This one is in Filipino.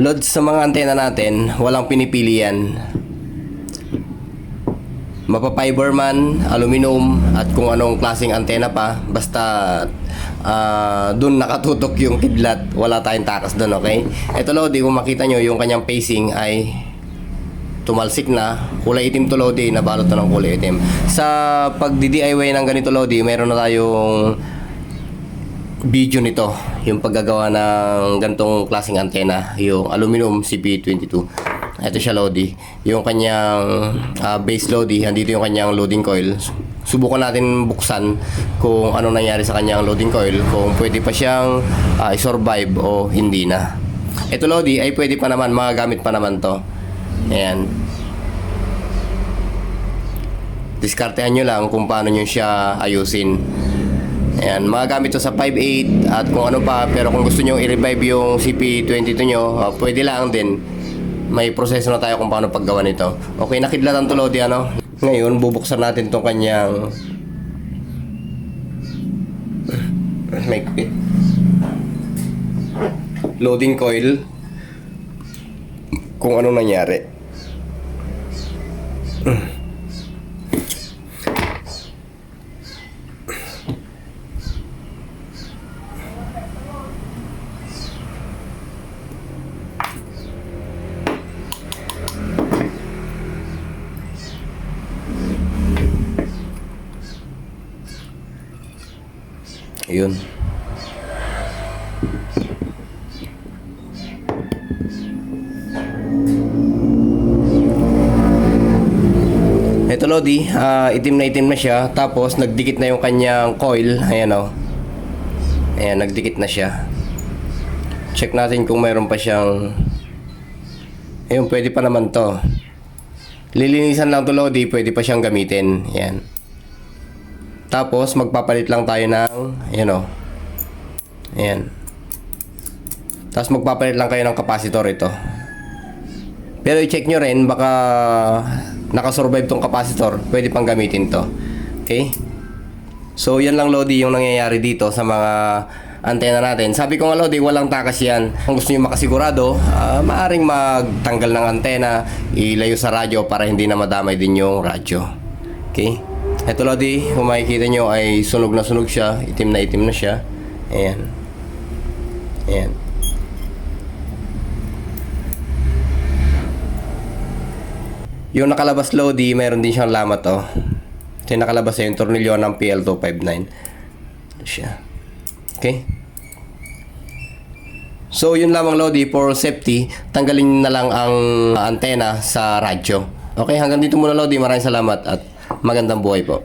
Loads sa mga antena natin, walang pinipili yan. Mapapiber man, aluminum, at kung anong klaseng antena pa, basta ah dun nakatutok yung kidlat, wala tayong takas dun, okay? Ito Lodi, kung makita nyo, yung kanyang pacing ay tumalsik na, kulay itim to Lodi, nabalot na ng kulay itim. Sa pag-DIY ng ganito Lodi, meron na tayong video nito, yung paggagawa ng gantong klaseng antena, yung aluminum CP22. Ito siya Lodi. Yung kanyang ah, base Lodi, andito yung kanyang loading coil. Subukan natin buksan kung ano nangyari sa kanyang loading coil, kung pwede pa siyang ah, i-survive o hindi na. Ito Lodi ay pwede pa naman, magagamit pa naman to. Ayan. Diskartehan nyo lang kung paano nyo siya ayusin. Ayan, magagamit to sa 5.8 at kung ano pa, pero kung gusto nyo i-revive yung CP22 nyo, ah, pwede lang din. May proseso na tayo kung paano paggawa nito. Okay, nakidlatan to Lodi, ano? Ngayon, bubuksan natin tong kanyang may loading coil kung ano nangyari. Ayun. Ito Lodi, ah, itim na itim na siya. Tapos nagdikit na yung kanyang coil. Ayan o. Ayan, nagdikit na siya. Check natin kung mayroon pa siyang... Ayun, pwede pa naman to. Lilinisan lang to Lodi, pwede pa siyang gamitin. Ayan. Tapos magpapalit lang tayo ng... Ayan o. Ayan. Tapos magpapalit lang kayo ng capacitor ito. Pero i-check nyo rin, baka nakasurvive tong capacitor, pwede pang gamitin to. Okay? So, yan lang Lodi yung nangyayari dito sa mga antena natin. Sabi ko nga Lodi, walang takas yan. Kung gusto nyo makasigurado, ah, maaring magtanggal ng antena, ilayo sa radyo para hindi na madamay din yung radyo. Okay? Ito Lodi, kung makikita nyo ay sunog na sunog siya, itim na itim na siya. Ayan. Ayan. Yung nakalabas Lodi, meron din siyang lamat oh. Ito yung nakalabas yung tornilyo ng PL259. Ito siya. Okay? So, yun lamang Lodi for safety. Tanggalin na lang ang antena sa radyo. Okay, hanggang dito muna Lodi. Maraming salamat at magandang buhay po.